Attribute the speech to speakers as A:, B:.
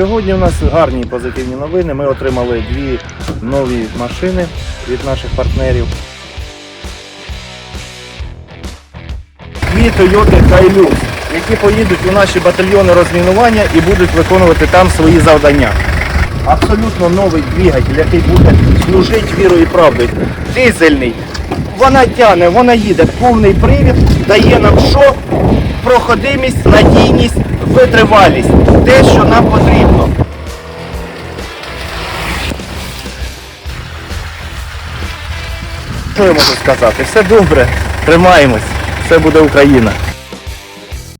A: Сьогодні у нас гарні позитивні новини. Ми отримали дві нові машини від наших партнерів. Дві Toyota Hilux, які поїдуть у наші батальйони розмінування і будуть виконувати там свої завдання. Абсолютно новий двигатель, який буде служити вірою і правдою. Дизельний. Вона тяне, вона їде, повний привід, дає нам що? Проходимість, надійність, витривалість. Те, що нам потрібно. Що я можу сказати? Все добре, тримаємось, все буде Україна.